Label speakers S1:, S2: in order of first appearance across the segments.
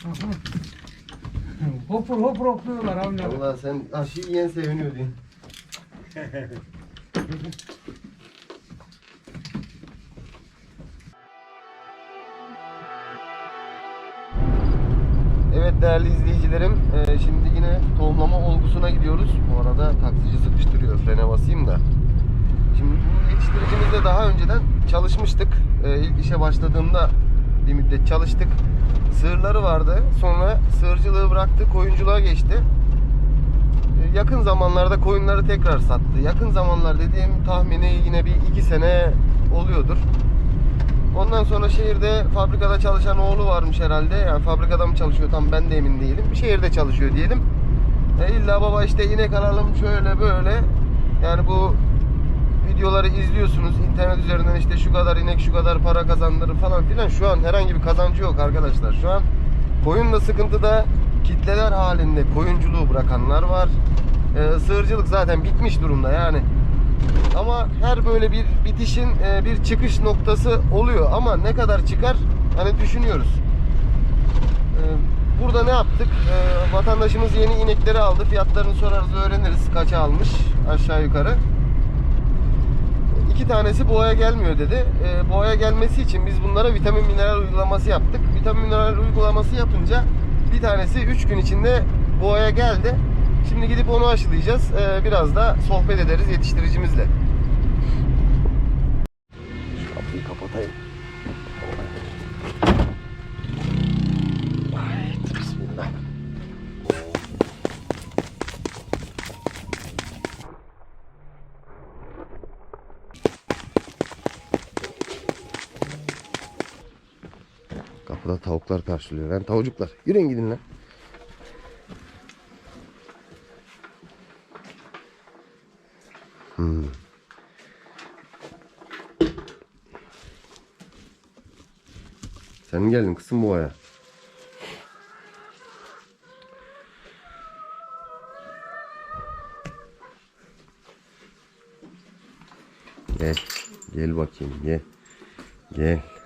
S1: Hopur hopur hopluyorlar avları.
S2: Allah sen aşı yiyen seviniyor diye. Evet değerli izleyicilerim, e, şimdi yine tohumlama olgusuna gidiyoruz. Bu arada taksici sıkıştırıyor, frene basayım da. Şimdi bu yetiştiricimizde daha önceden çalışmıştık. E, İlk işe başladığımda bir müddet çalıştık. Sığırları vardı. Sonra sığırcılığı bıraktı, koyunculuğa geçti. E, Yakın zamanlarda koyunları tekrar sattı. Yakın zamanlar dediğim tahmini yine bir iki sene oluyordur. Ondan sonra şehirde fabrikada çalışan oğlu varmış herhalde. Yani fabrikada mı çalışıyor tam ben de emin değilim. Şehirde çalışıyor diyelim. E illa baba işte inek alalım şöyle böyle. Yani bu videoları izliyorsunuz. internet üzerinden işte şu kadar inek şu kadar para kazandırır falan filan. Şu an herhangi bir kazancı yok arkadaşlar. Şu an koyunla sıkıntıda kitleler halinde koyunculuğu bırakanlar var. E, sığırcılık zaten bitmiş durumda yani. Ama her böyle bir bitişin e, bir çıkış noktası oluyor. Ama ne kadar çıkar hani düşünüyoruz. E, Burada ne yaptık? E, Vatandaşımız yeni inekleri aldı. Fiyatlarını sorarız öğreniriz kaça almış aşağı yukarı. İki tanesi boğaya gelmiyor dedi. E, boğaya gelmesi için biz bunlara vitamin mineral uygulaması yaptık. Vitamin mineral uygulaması yapınca bir tanesi 3 gün içinde boğaya geldi. Şimdi gidip onu aşılayacağız. E, biraz da sohbet ederiz yetiştiricimizle. Şu kapıyı kapatayım. Tavuklar karşılıyor. Lan tavuklar. Yürüyün gidin lan. Hmm. Sen geldin kızım bu aya? Gel. Gel bakayım gel. Gel.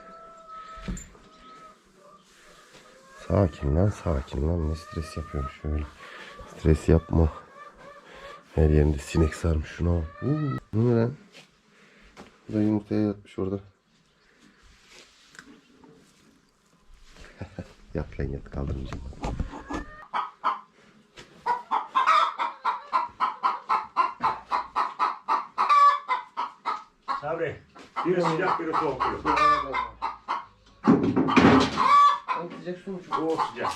S2: Sakin lan sakin lan ne stres yapıyorum şöyle. Stres yapma. Her yerinde sinek sarmış şuna bak. Bu ne lan? Bu da yumurtaya yatmış orada. yat lan yat kaldırmayacağım.
S3: Sabri. Biri sıcak biri soğuk diyor.
S2: Sıcak su mu
S3: Soğuk sıcak.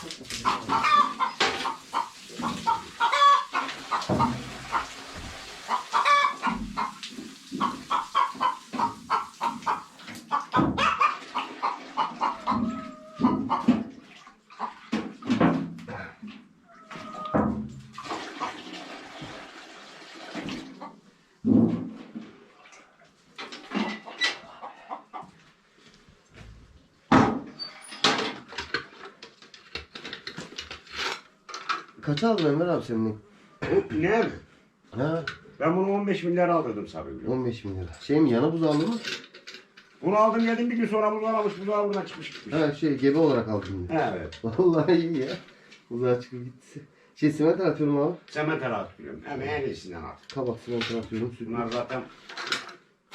S2: Kaça aldın Enver abi senin?
S3: Ne mi?
S2: Ha,
S3: Ben bunu 15 milyar aldırdım Sabri.
S2: 15 bin lira. Şey mi yana buzağı mı?
S3: Bunu aldım geldim bir gün sonra buzağı almış buzağı buradan çıkmış gitmiş.
S2: Ha şey gebe olarak aldın.
S3: Evet.
S2: Vallahi iyi ya. Buzağı çıkıp gitti. Şey simenter atıyorum abi.
S3: Sementer atıyorum. Hem en iyisinden at.
S2: Kabak simenter atıyorum. Süt.
S3: Bunlar zaten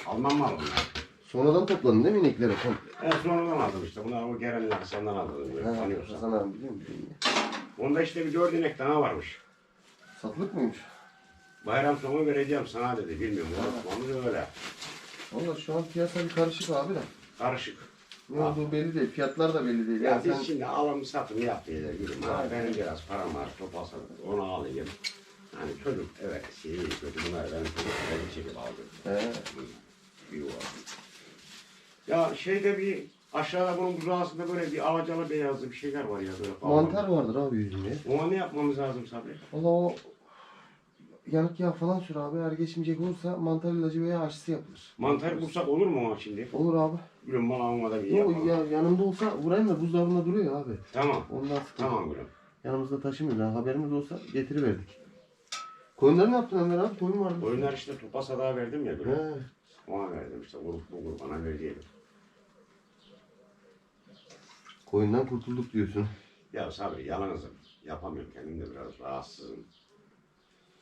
S3: Alman malı bunlar.
S2: Sonradan topladın değil mi inekleri? komple?
S3: Evet sonradan aldım işte. Bunlar o gelenler senden aldım.
S2: Ha,
S3: Tanıyorsan.
S2: Hasan abi biliyor musun?
S3: Onda işte bir dört inek daha varmış.
S2: Satılık mıymış?
S3: Bayram sonu vereceğim sana dedi. Bilmiyorum. Onu öyle.
S2: Valla şu an piyasa bir karışık abi de.
S3: Karışık.
S2: Ne olduğu belli değil. Fiyatlar da belli değil.
S3: Ya
S2: Yani
S3: biz
S2: sen
S3: şimdi alım satım yaptığıyla yürüm. Ha, benim biraz param var. Toplasam onu alayım. Hani çocuk evet şey kötü bunlar ben çocukları çekip aldım.
S2: He.
S3: Bir yuva. Ya şeyde bir aşağıda bunun buzağısında böyle bir alacalı beyazlı bir şeyler var ya böyle.
S2: mantar vardır abi yüzünde.
S3: Ona ne yapmamız lazım Sabri?
S2: Valla o yanık yağ falan sür abi. Eğer geçmeyecek olursa mantar ilacı veya aşısı yapılır.
S3: Mantar bulsak olur mu ona şimdi?
S2: Olur abi.
S3: Gülüm bana almadan bir
S2: Yok
S3: yapalım.
S2: ya yanımda olsa vurayım da buzdolabında duruyor abi.
S3: Tamam.
S2: Ondan sıkıntı.
S3: Tamam gülüm.
S2: Yanımızda taşımıyoruz. Yani haberimiz olsa getiriverdik. Koyunları ne yaptın Ömer abi? Koyun vardı.
S3: Oyunlar işte topa sada verdim ya gülüm.
S2: He.
S3: Ona verdim işte grup bu grup bana verdiydim.
S2: Koyundan kurtulduk diyorsun.
S3: Ya Sabri yalnızım. Yapamıyorum. Kendim de biraz rahatsızım.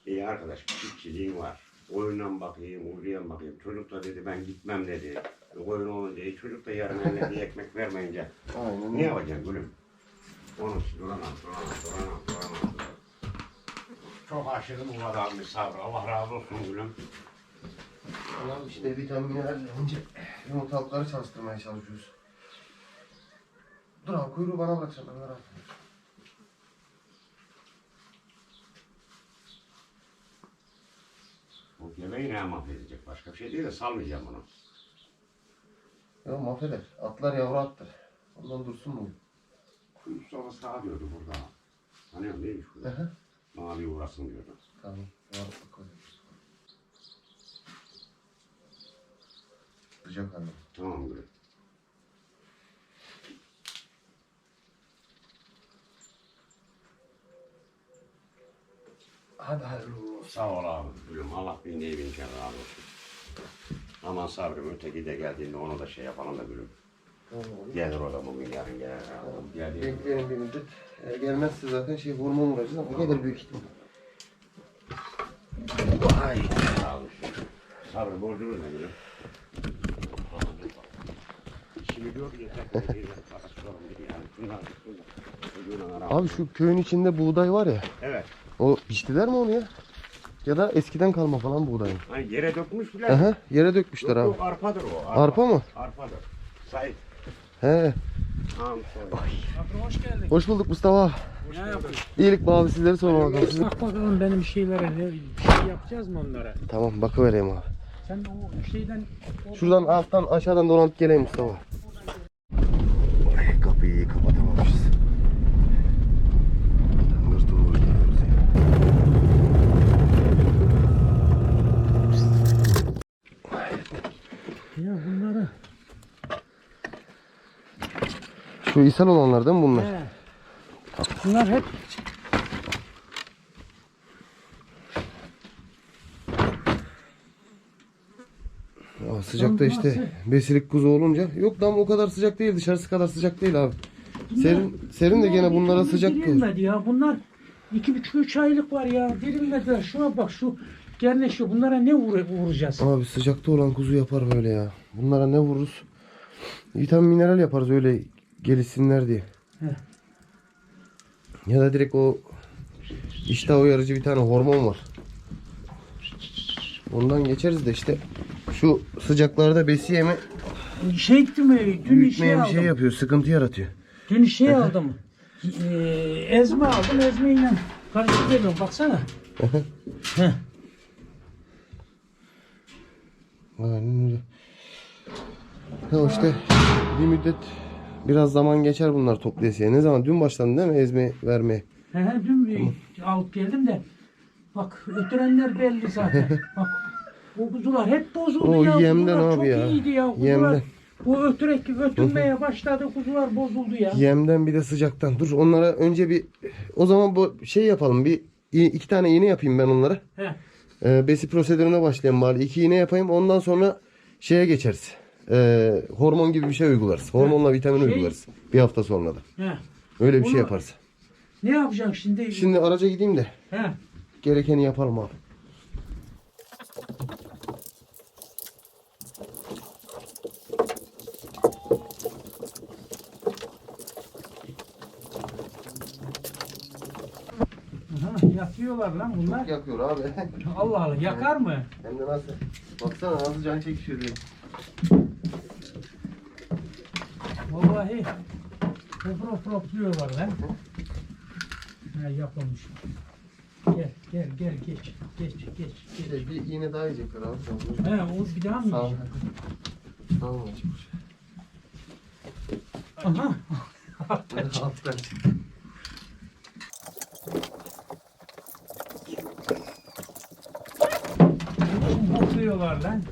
S3: İyi arkadaş çiftçiliğin var. Oyundan bakayım, uyuyan bakayım. Çocuk da dedi ben gitmem dedi. Oyun olunca iyi. Çocuk da yarın eline bir ekmek vermeyince
S2: Aynen.
S3: ne yapacaksın gülüm? Onu duramam, duramam, duramam, duramam. Çok aşırı bu adammış Sabri. Allah razı olsun gülüm.
S2: Tamam işte vitamin mineral önce yumurtalıkları çalıştırmaya çalışıyoruz. Dur abi kuyruğu bana bıraksana Ömer abi.
S3: Bu gebeyi ne mahvedecek? Başka bir şey değil de salmayacağım bunu.
S2: Ya mahveder. Atlar yavru attır. Ondan dursun mu?
S3: Mustafa sağ diyordu burada. Tanıyorum neymiş bu?
S2: Aha.
S3: Mavi uğrasın diyordu.
S2: Tamam. Yavru koyuyoruz. Sıcak anne.
S3: Tamam gülüm.
S2: Hadi hayırlı olsun.
S3: Sağ ol abi gülüm. Allah bin neyi bin kere razı olsun. Aman sabrım öteki de geldiğinde onu da şey yapalım da gülüm.
S2: Tamam oğlum.
S3: Gelir o da bugün yarın gelir herhalde. Geldi.
S2: Bekleyelim bir müddet. Eğer gelmezse zaten şey hormon vuracağız ama gelir büyük ihtimal.
S3: Ay sağ olun. Sabrı borcumuz ne gülüm? İşimi gör yeter. Parası sorun değil yani.
S2: Abi şu köyün içinde buğday var ya.
S3: Evet.
S2: O biçtiler mi onu ya? Ya da eskiden kalma falan buğday.
S3: Hani yere dökmüş bile.
S2: Aha yere dökmüşler
S3: Yok,
S2: abi.
S3: yok, arpadır o.
S2: Arpa mı?
S3: Arpadır. Sait.
S2: He.
S3: Tamam
S1: hoş geldin.
S2: Hoş bulduk Mustafa.
S1: Ne yapıyorsun?
S2: İyilik abi sizleri sorma bakalım. Siz...
S1: Bak bakalım benim şeylere ne bir şey yapacağız mı onlara?
S2: Tamam bakıvereyim abi.
S1: Sen o şeyden
S2: Şuradan alttan aşağıdan dolanıp geleyim Mustafa. Ay, kapıyı iyi kapatamamışız. Tıngır tıngır geliyoruz ya.
S1: Ya bunları
S2: Şu ishal olanlar değil mi bunlar?
S1: he. Bunlar hep
S2: Ya sıcakta işte besilik kuzu olunca. Yok dam o kadar sıcak değil dışarısı kadar sıcak değil abi. Serin serin de gene bunlara sıcak
S1: dirilmedi ya. Bunlar iki buçuk üç aylık var ya. Dirilmediler. Şuna bak şu gerneşiyor. Bunlara ne vur vuracağız?
S2: Abi sıcakta olan kuzu yapar böyle ya. Bunlara ne vururuz? Vitamin mineral yaparız öyle gelişsinler diye.
S1: Heh.
S2: Ya da direkt o iştah uyarıcı bir tane hormon var. Ondan geçeriz de işte şu sıcaklarda besi yeme
S1: Şey ettim mi? Dün şey
S2: bir
S1: aldım.
S2: şey yapıyor, sıkıntı yaratıyor.
S1: Dün şey aldım. Ee, ezme aldım. Ezmeyle karışık veriyorum. Baksana. Heh.
S2: Aynen öyle. Ya işte bir müddet biraz zaman geçer bunlar toplayasıya. Ne zaman? Dün başladın değil mi ezme vermeye?
S1: He, he, dün bir alıp geldim de bak ötürenler belli zaten. bak o kuzular hep bozuldu
S2: O
S1: ya.
S2: yemden
S1: kuzular
S2: abi
S1: çok
S2: ya.
S1: iyiydi ya. Kuzular,
S2: Yemden.
S1: Bu ötürek ötürmeye başladı kuzular bozuldu ya.
S2: Yemden bir de sıcaktan. Dur onlara önce bir o zaman bu şey yapalım. Bir iki tane iğne yapayım ben onlara.
S1: He.
S2: Ee, besi prosedürüne başlayalım bari. İki iğne yapayım. Ondan sonra şeye geçeriz. Ee, hormon gibi bir şey uygularız. Hormonla vitamin
S1: Şey-
S2: uygularız. Bir hafta sonra da.
S1: He.
S2: Öyle bir şey
S1: Onu-
S2: yaparız.
S1: Ne yapacaksın şimdi?
S2: Şimdi araca gideyim de
S1: He.
S2: gerekeni yapalım abi.
S1: Aha, yakıyorlar lan bunlar.
S2: Çok yakıyor abi.
S1: Allah Allah yakar mı?
S2: Hem de nasıl? Baksana nasıl can çekişiyor diye.
S1: Vallahi hop diyorlar lan. He yapılmış. Gel gel gel geç geç geç geç.
S2: Şey, bir iğne daha yiyecekler abi.
S1: He o bir daha mı
S2: Sağ ol.
S1: yiyecek?
S2: Sağ ol.
S1: Aha.
S2: Alttan çık.
S1: Hopluyorlar lan.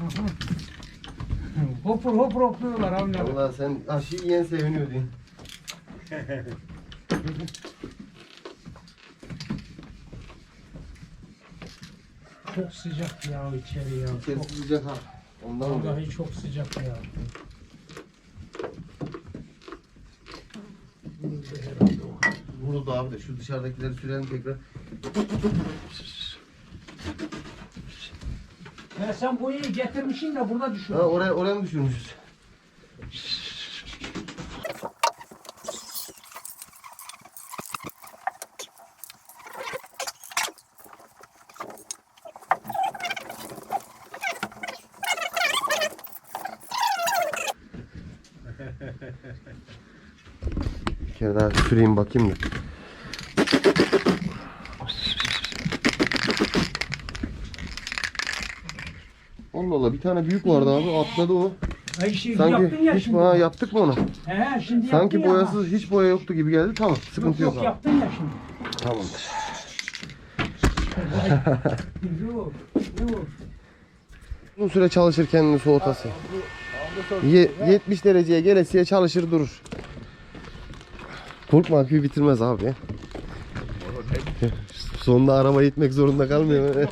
S1: Aha. Hopur hopur hopluyorlar abi.
S2: Allah sen aşı yiyen seviniyor diye.
S1: çok sıcak ya içeri ya. Çok,
S2: İçerisi sıcak ha. Ondan oluyor.
S1: vallahi çok sıcak ya.
S2: Abi de şu dışarıdakileri sürelim tekrar.
S1: Ya sen boyayı getirmişsin de burada düşün.
S2: Ha oraya oraya mı düşürmüşüz? Bir kere daha süreyim bakayım da. Allah Allah bir tane büyük vardı abi atladı o.
S1: Ay şey yaptın
S2: Sanki
S1: ya
S2: hiç
S1: şimdi.
S2: ha, yaptık mı onu?
S1: He şimdi
S2: Sanki
S1: yaptın ya ama.
S2: boyasız hiç boya yoktu gibi geldi. Tamam sıkıntı yok,
S1: yok,
S2: abi.
S1: yaptın ya şimdi.
S2: Tamamdır.
S1: Yok, yok.
S2: Uzun süre çalışır kendini soğutası. Ye- 70 dereceye gelesiye çalışır durur. Korkma aküyü bitirmez abi. Sonunda araba itmek zorunda kalmıyor.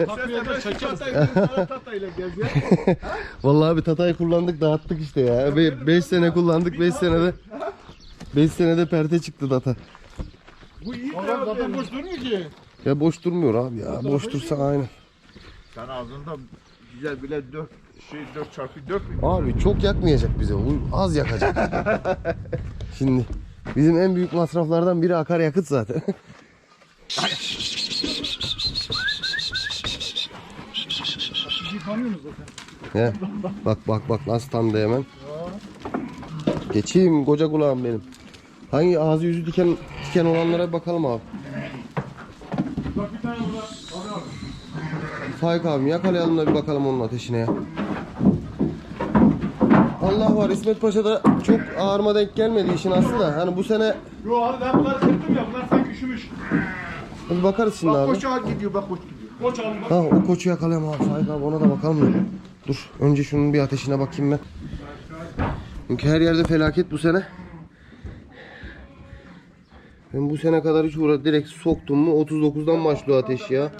S2: Vallahi abi Tatay kullandık dağıttık işte ya. 5 sene kullandık 5 senede 5 senede perte çıktı data.
S4: Bu iyi de zaten boş durmuyor ki.
S2: Ya boş durmuyor abi ya. Boş dursa aynen.
S4: Sen ağzında güzel bile 4 şey 4 çarpı 4 mü?
S2: Abi çok yakmayacak bize. Az yakacak. Şimdi bizim en büyük masraflardan biri akaryakıt zaten.
S4: Yıkanıyorsunuz zaten.
S2: He. Bak bak bak nasıl tanıdı hemen. Geçeyim koca kulağım benim. Hangi ağzı yüzü diken diken olanlara bir bakalım abi.
S4: Bak bir tane burada. Abi abi.
S2: Faik abim yakalayalım da bir bakalım onun ateşine ya. Allah var İsmet Paşa'da çok ağırma denk gelmedi işin aslı da. Hani bu sene
S4: Yo abi ben bunları çektim ya. Bunlar sanki üşümüş.
S2: bir bakarız şimdi
S4: Bak
S2: abi.
S4: koç ağa gidiyor bak koç gidiyor. Koç alın bak.
S2: Ha o koçu yakalayalım abi Faik abi ona da bakalım ya. Dur önce şunun bir ateşine bakayım ben. Çünkü her yerde felaket bu sene. Ben bu sene kadar hiç uğra direkt soktum mu 39'dan başlıyor ateş ya.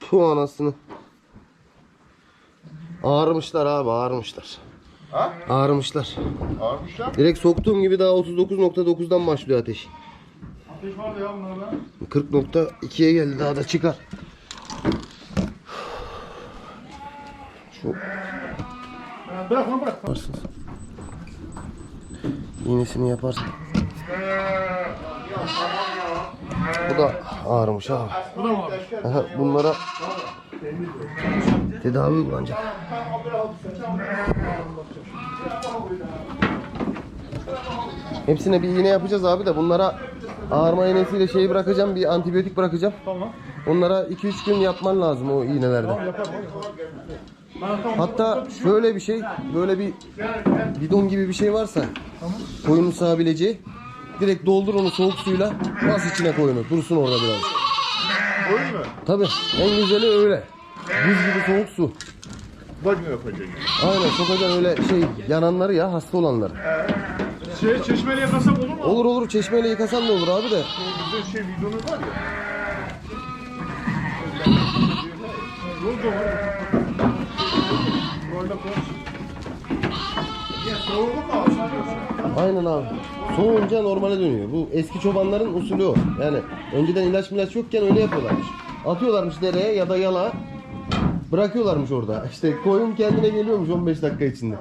S2: Puh anasını. Ağrımışlar abi ağrımışlar.
S4: Ha?
S2: Ağrımışlar.
S4: Ağırmışlar.
S2: Direkt soktuğum gibi daha 39.9'dan başlıyor ateş.
S4: Ateş vardı ya bunlarda.
S2: 40.2'ye geldi daha da çıkar. Şu
S4: Bırak lan bırak.
S2: yaparsınız. İğnesini yaparsın. Bu da ağrımış abi.
S4: Bu da var.
S2: Aha, bunlara tedavi uygulanacak. Hepsine bir iğne yapacağız abi de bunlara ağrıma iğnesiyle şeyi bırakacağım bir antibiyotik bırakacağım.
S4: Tamam.
S2: Onlara 2-3 gün yapman lazım o iğnelerde.
S4: Yaparım.
S2: Hatta şöyle bir şey, böyle bir bidon gibi bir şey varsa koyunun sığabileceği direkt doldur onu soğuk suyla bas içine koyunu dursun orada biraz.
S4: Oyun mu?
S2: Tabi en güzeli öyle. Buz gibi soğuk su.
S4: Banyo yapacaksın.
S2: Aynen sokacaksın öyle şey yananları ya hasta olanları.
S4: Şey çeşmeyle yakasak olur mu?
S2: Olur olur çeşmeyle yıkasan da olur abi de.
S4: O güzel şey videonu var ya. Yol da var. Böyle koç. Ya soğudu mu abi?
S2: Aynen abi. Soğuyunca normale dönüyor. Bu eski çobanların usulü o. Yani önceden ilaç milaç yokken öyle yapıyorlarmış. Atıyorlarmış dereye ya da yala. Bırakıyorlarmış orada. İşte koyun kendine geliyormuş 15 dakika içinde.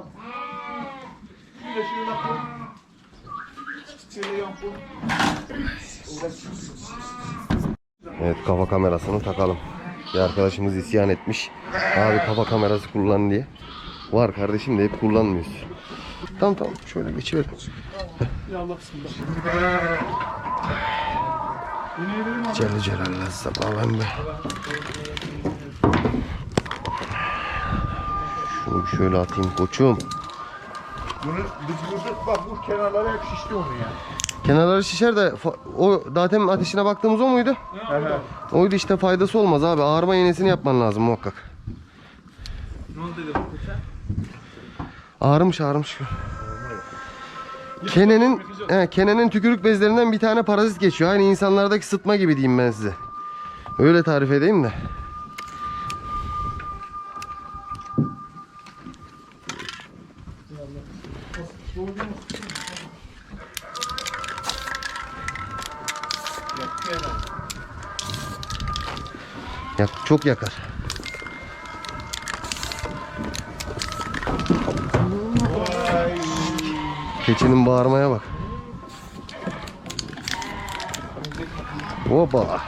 S2: Evet kafa kamerasını takalım. Bir arkadaşımız isyan etmiş. Abi kafa kamerası kullan diye. Var kardeşim de hep kullanmıyoruz. Tamam tamam şöyle geçiverim. Celle Celal'le sabahlan be. Şunu şöyle atayım koçum.
S4: Bunu biz vurduk bak bu kenarları hep şişti onu ya.
S2: Kenarları şişer de o zaten ateşine baktığımız o muydu?
S4: Evet.
S2: Oydu işte faydası olmaz abi. Ağırma iğnesini yapman lazım muhakkak.
S5: Ne oldu dedi bu kuşa?
S2: Ağrımış ağrımış. Kenen'in he, Kenen'in tükürük bezlerinden bir tane parazit geçiyor. Aynı insanlardaki sıtma gibi diyeyim ben size. Öyle tarif edeyim de. Yak, çok yakar. Keçinin bağırmaya bak. Hoppa.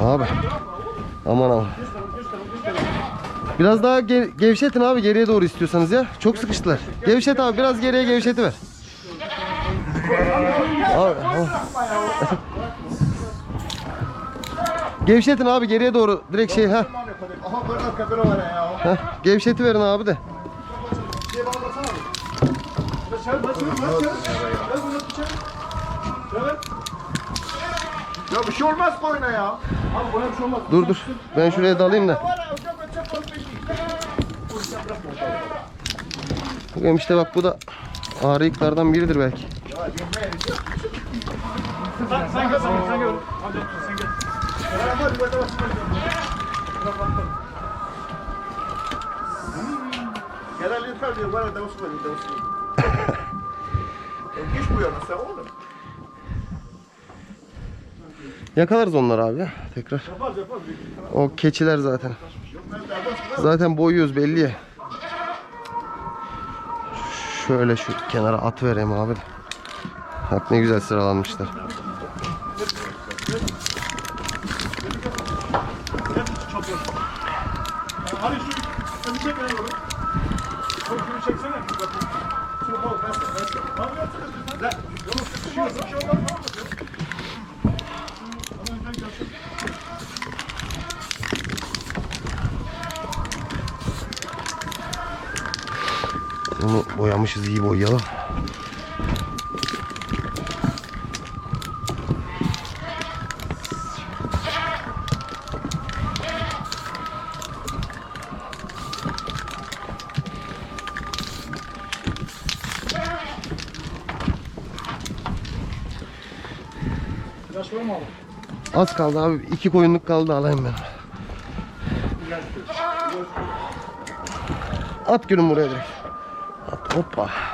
S2: Abi. Aman aman. Biraz daha ge- gevşetin abi geriye doğru istiyorsanız ya. Çok sıkıştılar. Gevşet abi biraz geriye gevşetiver. Abi, abi. Gevşetin abi geriye doğru direkt şey ha.
S4: Aha böyle kabira var ya.
S2: Heh, gevşeti verin abi de.
S4: Ya bir şey olmaz koyuna ya.
S2: Dur dur. Ben şuraya dalayım da. Bakayım işte bak bu da ağrı yıklardan biridir belki.
S5: Sen gel sen gel. Amca sen gel.
S4: Genel yeter diyor bana da Osman da Osman. Geç bu yana sen oğlum.
S2: Yakalarız onları abi tekrar. O keçiler zaten. Zaten boyuyoruz belli. Şöyle şu kenara at vereyim abi. Bak ne güzel sıralanmışlar.
S5: Hadi şu önü çek beni oğlum. Şunu şunu çeksene. Şunu koy ben sen ben sen. Ne yapıyorsunuz siz lan? Yolun sıkışıyorsa bir şey olmaz ne olacak? Ama önden gelsin.
S2: Bunu boyamışız iyi boyayalım. Az kaldı abi. iki koyunluk kaldı alayım ben. At gülüm buraya direkt. At,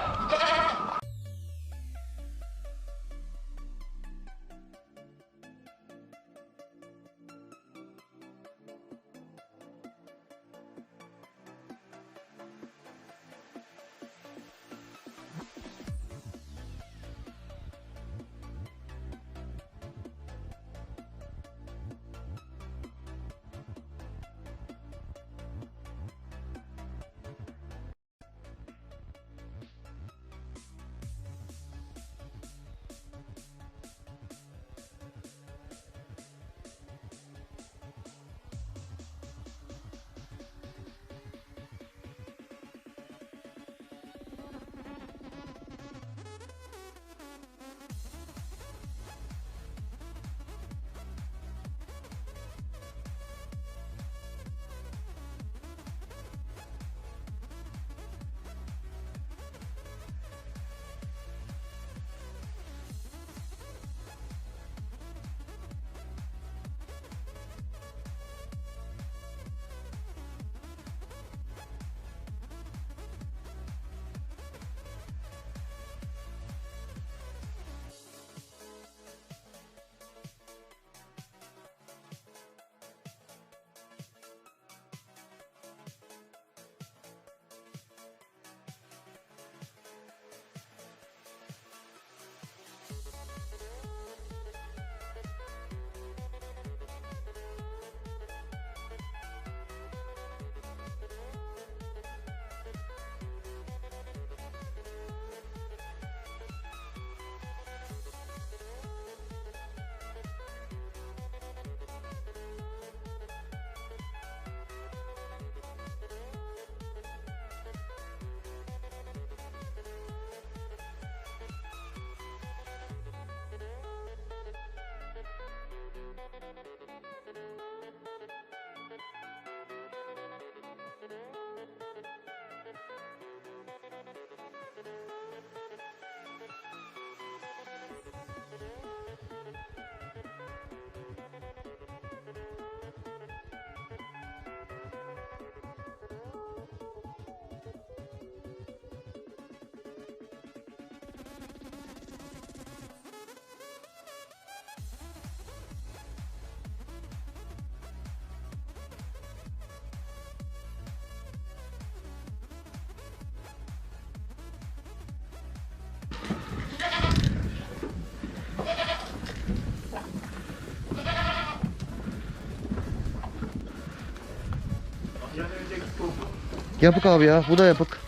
S2: Yapık abi ya. Bu da yapık.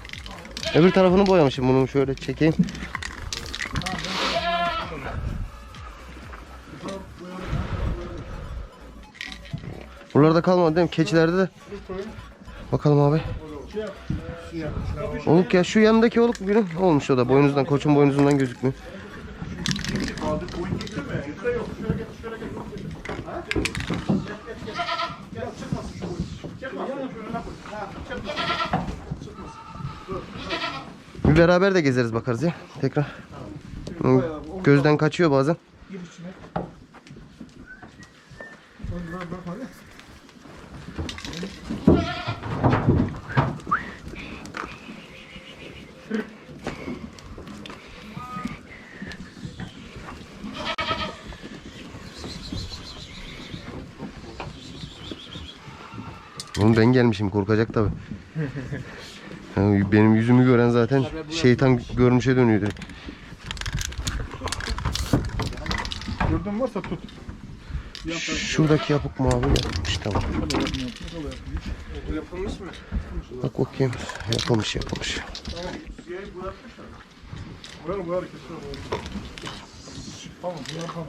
S2: Öbür tarafını boyamışım bunu şöyle çekeyim. Buralarda kalmadı değil mi? Keçilerde de. Bakalım abi. Oluk ya şu yanındaki oluk bir olmuş o da boynuzdan koçun boynuzundan gözükmüyor. Beraber de gezeriz bakarız ya tekrar. Gözden kaçıyor bazen. Oğlum ben gelmişim korkacak tabi. benim yüzümü gören zaten şeytan görmüşe dönüyor direkt.
S5: Gördün varsa tut.
S2: Şuradaki yapık mı abi yapılmış tamam.
S5: Yapılmış mı?
S2: Bak bakayım yapılmış yapılmış.
S5: Tamam.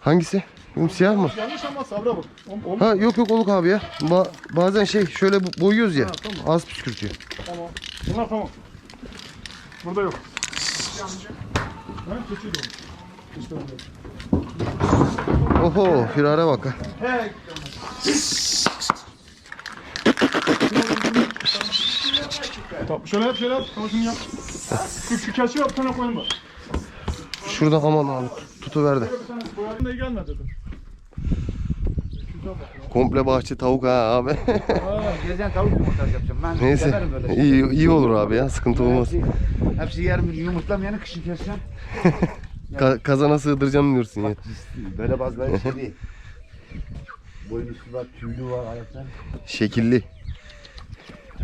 S2: Hangisi? Benim siyah mı?
S5: Yanlış ama Sabri bak. O, o,
S2: Ha yok yok oluk abi ya. Ba- bazen şey şöyle bu- boyuyoruz ya. Az püskürtüyor.
S5: tamam. Bunlar tamam. Burada yok. Ha olmuş. İşte burada.
S2: Oho firare bak. ha.
S5: Tamam şöyle yap şöyle yap. Tamam şunu yap. Şu, şu keçi yap koyun var.
S2: Şurada aman abi tutuverdi.
S5: İyi gelmedi.
S2: Komple bahçe tavuk ha abi.
S6: Gezen tavuk yumurtası yapacağım. Ben
S2: Neyse
S6: severim böyle.
S2: iyi, iyi olur abi ya sıkıntı olmaz.
S6: Hepsi, hepsi yarın yumurtlamayanı kışın keseceğim.
S2: Ka- kazana sığdıracağım diyorsun ya.
S6: Böyle bazıları şey değil. Boynusu var, tüylü var ayaklar.
S2: Şekilli.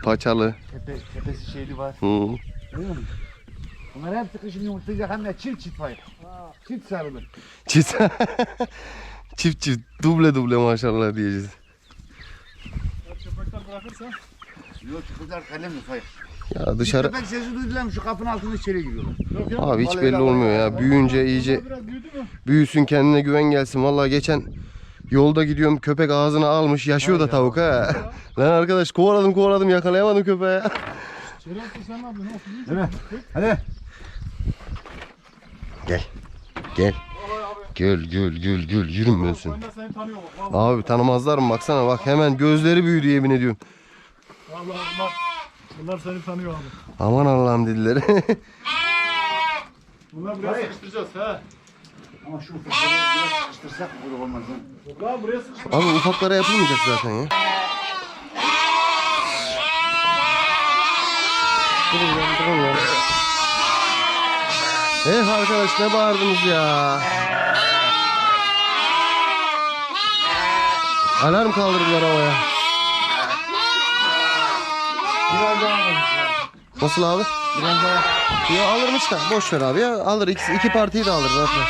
S2: Paçalı.
S6: Tepe, tepesi şeyli var.
S2: Hı.
S6: Görüyor musun? Bunlar hepsi kışın yumurtlayacak hem de çift çift hayır. Çift sarılı.
S2: Çift. çift çift. Duble duble maşallah diyeceğiz.
S5: Köpekler bırakırsa.
S6: Yok çıkacak kalemle hayır.
S2: Ya dışarı
S6: Köpek sesi duydular mı şu kapının altında içeri giriyorlar.
S5: Yok ya.
S2: abi hiç belli olmuyor ya. Büyüyünce iyice büyüsün kendine güven gelsin. Vallahi geçen yolda gidiyorum köpek ağzına almış yaşıyor da tavuk ha. Lan arkadaş kovaladım kovaladım yakalayamadım köpeği.
S5: Şerefsiz sen ne yapıyorsun? Ne yapıyorsun?
S6: Değil mi? Hadi.
S2: Gel. Gel. Gel gel gel gel yürümüyorsun.
S5: Oyunda seni bak.
S2: Abi tanımazlar mı baksana bak hemen gözleri büyüdü yemin ediyorum.
S5: vallahi bunlar, bunlar seni tanıyor abi.
S2: Aman Allah'ım dediler.
S5: Bunlar buraya sıkıştıracağız he.
S6: Ama şu ufakları biraz sıkıştırsak olur olmaz.
S5: lan buraya sıkıştır.
S2: Abi ufaklara yapılmayacak zaten ya. Durun lan durun lan. Eh arkadaş ne bağırdınız ya. Alarm kaldırdılar havaya.
S6: Biraz daha.
S2: Nasıl abi?
S6: Biraz daha.
S2: Ya alırmış da boş ver abi ya alır iki, iki partiyi de alır zaten.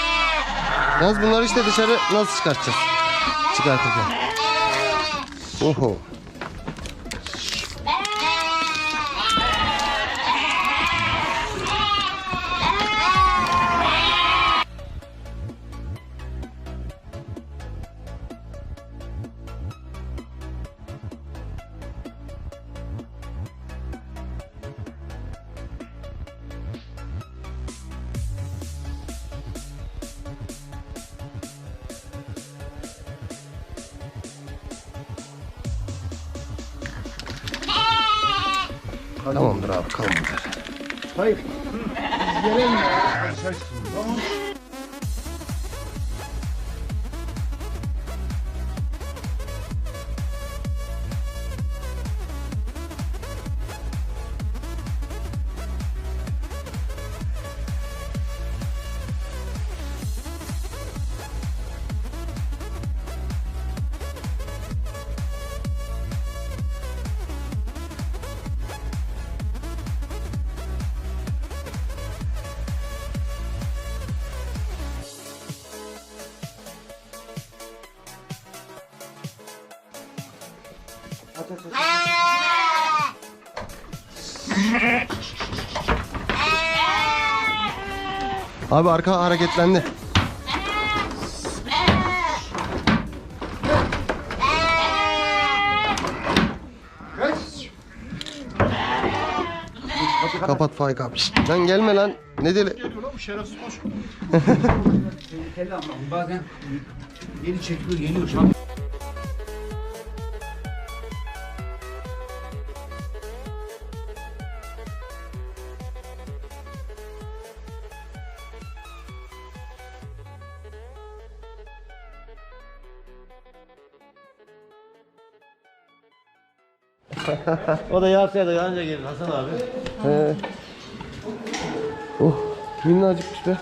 S2: Yalnız bunları işte dışarı nasıl çıkartacağız? Çıkartırken. Oho. Tamamdır abi kalmadı.
S6: Hayır. Biz gelelim ya. Dışarı çıksın. Tamam.
S2: Abi arka hareketlendi. Kapat Faik abi. Şşt, Lan gelme lan. Ne deli?
S5: Geliyor lan bu şerefsiz koş.
S6: Tehlikeli ama bazen geri çekiliyor geliyor
S7: O da yağsaydı anca gelir Hasan abi.
S2: He. Oh minnacıkmış be.